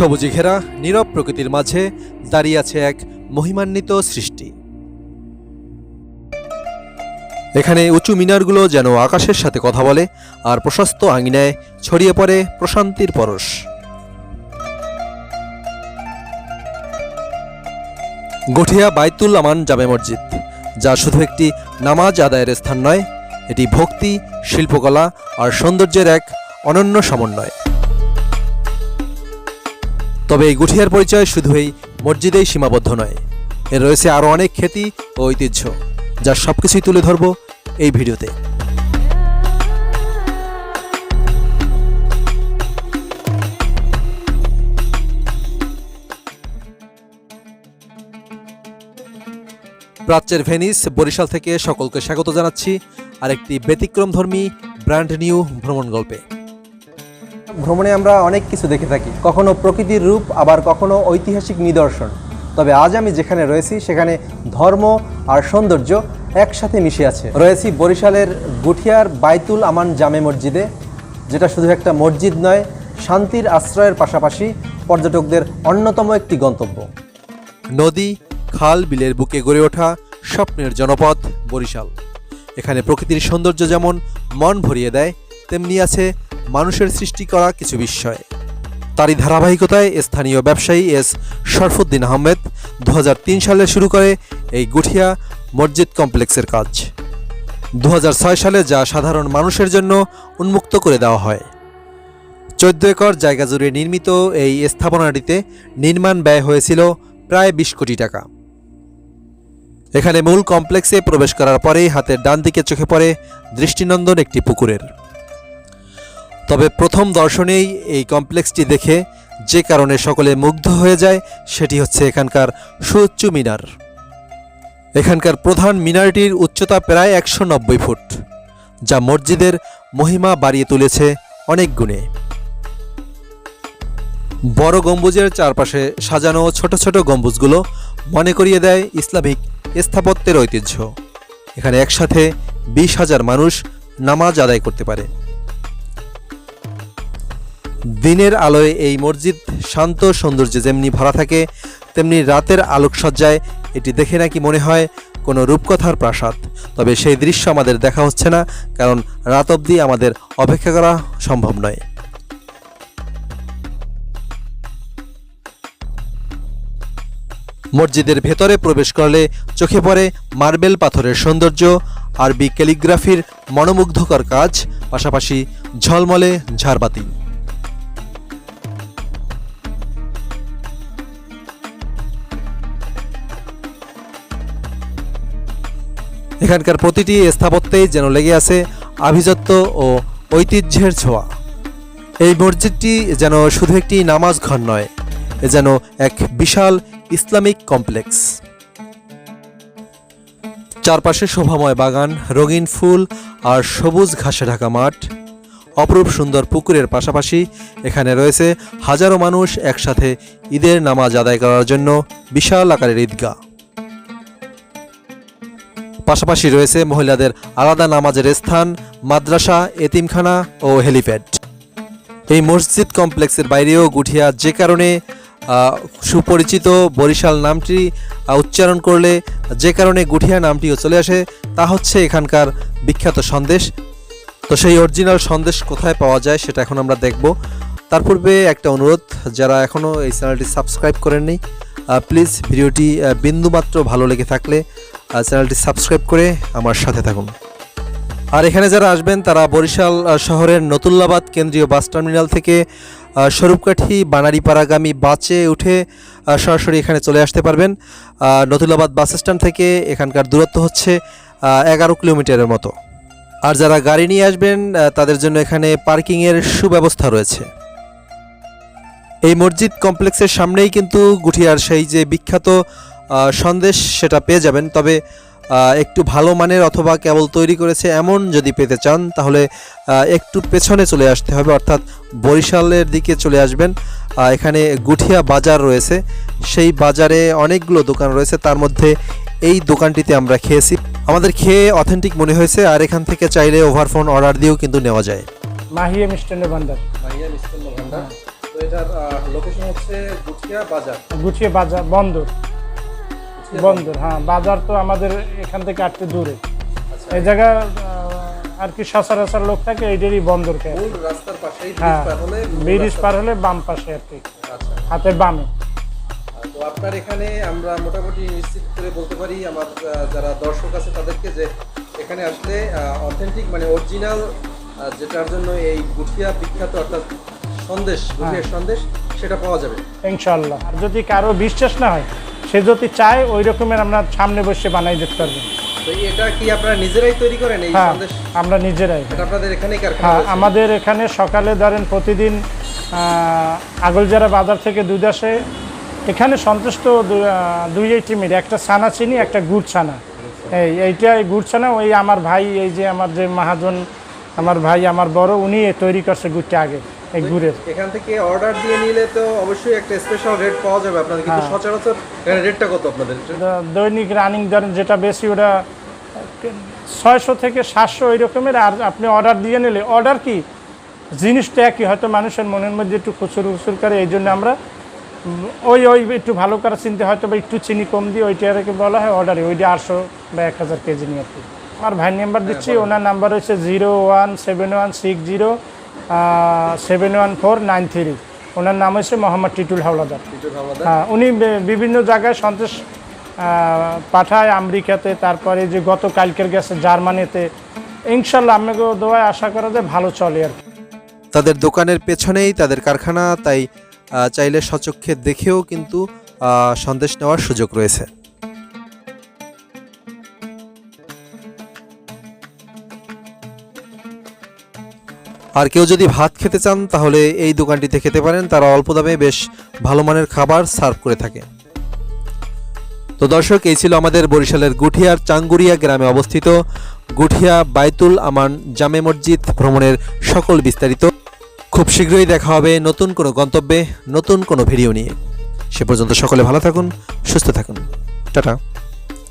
সবুজে ঘেরা, নীরব প্রকৃতির মাঝে দাঁড়িয়ে আছে এক মহিমান্বিত সৃষ্টি। এখানে উঁচু মিনারগুলো যেন আকাশের সাথে কথা বলে আর প্রশস্ত আঙিনায় ছড়িয়ে পড়ে প্রশান্তির পরশ। গঠিয়া বাইতুল আমান জামে মসজিদ, যা শুধু একটি নামাজ আদায়ের স্থান নয়, এটি ভক্তি, শিল্পকলা আর সৌন্দর্যের এক অনন্য সমন্বয়। তবে এই গুঠিয়ার পরিচয় শুধু এই মসজিদেই সীমাবদ্ধ নয়। এর রয়েছে আরও অনেক খ্যাতি ও ঐতিহ্য যার সব কিছুই তুলে ধরব এই ভিডিওতে। প্রাচ্যের ভেনিস, বরিশাল থেকে সকলকে স্বাগত জানাচ্ছি আরেকটি ব্যতিক্রমধর্মী ব্র্যান্ড নিউ ভ্রমণ গল্পে ভ্রমণে আমরা অনেক কিছু দেখে থাকি। কখনো প্রকৃতির রূপ, আবার কখনো ঐতিহাসিক নিদর্শন। তবে আজ আমি যেখানে রয়েছি, সেখানে ধর্ম আর সৌন্দর্য একসাথে মিশে আছে। রয়েছি বরিশালের গুঠিয়ার বাইতুল আমান জামে মসজিদে, যেটা শুধু একটা মসজিদ নয়, শান্তির আশ্রয়ের পাশাপাশি পর্যটকদের অন্যতম একটি গন্তব্য। নদী, খাল, বিলের বুকে গড়ে ওঠা স্বপ্নের জনপদ বরিশাল। এখানে প্রকৃতির সৌন্দর্য যেমন মন ভরিয়ে দেয়, তেমনি আছে মানুষের সৃষ্টি করা কিছু বিস্ময় তারই ধারাবাহিকতায় স্থানীয় ব্যবসায়ী এস শরফুদ্দিন আহমেদ দু হাজার তিন সালে শুরু করে এই গুঠিয়া মসজিদ কমপ্লেক্সের কাজ। দু হাজার ছয় সালে যা সাধারণ মানুষের জন্য উন্মুক্ত করে দেওয়া হয়। চোদ্দ একর জায়গা জুড়ে নির্মিত এই স্থাপনাটিতে নির্মাণ ব্যয় হয়েছিল প্রায় বিশ কোটি টাকা। এখানে মূল কমপ্লেক্সে প্রবেশ করার পরেই হাতের ডান দিকে চোখে পড়ে দৃষ্টিনন্দন একটি পুকুরের। তবে প্রথম দর্শনেই এই কমপ্লেক্সটি দেখে যে কারণে সকলে মুগ্ধ হয়ে যায়, সেটি হচ্ছে এখানকার সুউচ্চ মিনার। এখানকার প্রধান মিনারটির উচ্চতা প্রায় একশো নব্বই ফুট, যা মসজিদের মহিমা বাড়িয়ে তুলেছে অনেক গুণে। বড় গম্বুজের চারপাশে সাজানো ছোট ছোট গম্বুজগুলো মনে করিয়ে দেয় ইসলামিক স্থাপত্যের ঐতিহ্য। এখানে একসাথে বিশ হাজার মানুষ নামাজ আদায় করতে পারে। দিনের আলোয় এই মসজিদ শান্ত সৌন্দর্যে যেমনি ভরা থাকে, তেমনি রাতের আলোকসজ্জায় এটি দেখে নাকি মনে হয় কোনো রূপকথার প্রাসাদ। তবে সেই দৃশ্য আমাদের দেখা হচ্ছে না, কারণ রাত অবধি আমাদের অপেক্ষা করা সম্ভব নয়। মসজিদের ভেতরে প্রবেশ করলে চোখে পড়ে মার্বেল পাথরের সৌন্দর্য, আরবি ক্যালিগ্রাফির মনোমুগ্ধকর কাজ, পাশাপাশি ঝলমলে ঝাড়বাতি। এখানকার প্রতিটি স্থাপত্যেই যেন লেগে আছে আভিজাত্য ও ঐতিহ্যের ছোঁয়া। এই মসজিদটি যেন শুধু একটি নামাজ ঘর নয়, এ যেন এক বিশাল ইসলামিক কমপ্লেক্স। চারপাশে শোভাময় বাগান, রঙিন ফুল আর সবুজ ঘাসে ঢাকা মাঠ। অপরূপ সুন্দর পুকুরের পাশাপাশি এখানে রয়েছে হাজারো মানুষ একসাথে ঈদের নামাজ আদায় করার জন্য বিশাল আকারের ঈদগাহ। পাশাপাশি রয়েছে মহিলাদের আলাদা নামাজের স্থান, মাদ্রাসা, এতিমখানা ও হেলিপ্যাড। এই মসজিদ কমপ্লেক্সের বাইরেও গুঠিয়া যে কারণে সুপরিচিত বরিশাল নামটি উচ্চারণ করলে যে কারণে গুঠিয়া নামটিও চলে আসে, তা হচ্ছে এখানকার বিখ্যাত সন্দেশ। তো সেই অরিজিনাল সন্দেশ কোথায় পাওয়া যায় সেটা এখন আমরা দেখব। তার পূর্বে একটা অনুরোধ, যারা এখনও এই চ্যানেলটি সাবস্ক্রাইব করেননি প্লিজ ভিডিওটি বিন্দুমাত্র ভালো লেগে থাকলে আহ, চ্যানেলটি সাবস্ক্রাইব করে আমার সাথে থাকুন। আর এখানে যারা আসবেন তারা বরিশাল শহরের নতুল্লাবাদ কেন্দ্রীয় বাস টার্মিনাল থেকে স্বরূপকাঠি বানারীপাড়াগামী বাসে উঠে সরাসরি এখানে চলে আসতে পারবেন। নতুল্লাবাদ বাস স্ট্যান্ড থেকে এখানকার দূরত্ব হচ্ছে এগারো কিলোমিটারের মতো। আর যারা গাড়ি নিয়ে আসবেন তাদের জন্য এখানে পার্কিংয়ের সুব্যবস্থা রয়েছে। এই মসজিদ কমপ্লেক্সের সামনেই কিন্তু গুঠিয়ার সেই যে বিখ্যাত সন্দেশ সেটা পেয়ে যাবেন। তবে একটু ভালো মানের অথবা কেবল তৈরি করেছে এমন যদি পেতে চান তাহলে একটু পেছনে চলে আসতে হবে অর্থাৎ বরিশালের দিকে চলে আসবেন। এখানে গুঠিয়া বাজার রয়েছে। সেই বাজারে অনেকগুলো দোকান রয়েছে। তার মধ্যে এই দোকানটিতে আমরা খেয়েছি। আমাদের খেয়ে অথেন্টিক মনে হয়েছে আর এখান থেকে চাইলে ওভারফোন অর্ডার দিয়েও কিন্তু নেওয়া যায়। মাহিয়া মিষ্টান্ন ভান্ডার। তো এটার লোকেশন হচ্ছে গুছিয়া বাজার। গুছিয়ে বাজার বন্দর। বন্দর হ্যাঁ বাজার তো আমাদের এখান থেকে আটতে দূরে। আচ্ছা। এই জায়গা আর কি সচরাচর লোক থাকে এইটারই বন্দর হ্যাঁ ব্রিজ পার হলে বাম পাশে আর কি আচ্ছা। হাতের বামে। তো আপনার এখানে আমরা মোটামুটি নিশ্চিত করে বলতে পারি আমার যারা দর্শক আছে তাদেরকে যে এখানে আসলে অথেন্টিক মানে অরিজিনাল যেটার জন্য এই গুঠিয়া বিখ্যাত অর্থাৎ সন্দেশ গুঠিয়ার সন্দেশ সেটা পাওয়া যাবে। ইনশাল্লাহ আর যদি কারও বিশ্বাস না হয় সে যদি চায় ওই রকমের আমরা সামনে বসে বানাই দিতে পারবেন এটা কি আপনারা নিজেরাই তৈরি করেন এই হ্যাঁ আমরা নিজেরাই। আপনাদের এখানেই কারখানা হ্যাঁ আমাদের এখানে সকালে ধরেন প্রতিদিন আগলজারা বাজার থেকে দুধ আসে এখানে সন্তুষ্ট দুই টিমের একটা ছানা চিনি একটা গুড় ছানা। এই এইটা গুড় ছানা ওই আমার ভাই এই যে আমার যে মহাজন আমার ভাই আমার বড় উনি তৈরি করছে গুড়টা আগে। এই গুড়ের এখান থেকে অর্ডার দিয়ে নিলে তো অবশ্যই একটা স্পেশাল রেট পাওয়া যাবে আপনাদের। কিন্তু হ্যাঁ। সচরাচর রেটটা কত আপনাদের? দৈনিক রানিং ধরেন যেটা বেশি ওটা ছয়শো থেকে সাতশো ওই রকমের আর আপনি অর্ডার দিয়ে নিলে অর্ডার কি? জিনিসটা একই হয়তো মানুষের মনের মধ্যে একটু খুচুর খুচুর করে এই জন্য আমরা ওই ওই একটু ভালো করে চিনতে হয়তো বা একটু চিনি কম দিয়ে ওইটা ওইটাকে বলা হয় অর্ডারে ওইটা আটশো বা এক হাজার কেজি নিয়ে আর কি। আমার ভাই নাম্বার দিচ্ছি ওনার নাম্বার হচ্ছে zero one seven one six zero seven one four nine three ওনার নাম হচ্ছে মোহাম্মদ টিটুল হাওলাদার। হ্যাঁ, উনি বিভিন্ন জায়গায় সন্দেশ পাঠায় আমেরিকাতে তারপরে যে গত কালকের গেছে জার্মানিতে। ইনশাল্লাহ আমাকে দোয়ায় আশা করা যায় ভালো চলে আর কি। তাদের দোকানের পেছনেই তাদের কারখানা তাই চাইলে সচক্ষে দেখেও কিন্তু সন্দেশ নেওয়ার সুযোগ রয়েছে। আর কেউ যদি ভাত খেতে চান, তাহলে এই দোকানটিতে খেতে পারেন। তারা অল্প দামে বেশ ভালো মানের খাবার সার্ভ করে থাকে। তো দর্শক, এই ছিল আমাদের বরিশালের গুঠিয়ার চাঙ্গুরিয়া গ্রামে অবস্থিত গুঠিয়া বাইতুল আমান জামে মসজিদ ভ্রমণের সকল বিস্তারিত। খুব শীঘ্রই দেখা হবে নতুন কোনো গন্তব্যে, নতুন কোনো ভিডিও নিয়ে। সে পর্যন্ত সকলে ভালো থাকুন, সুস্থ থাকুন। টাটা।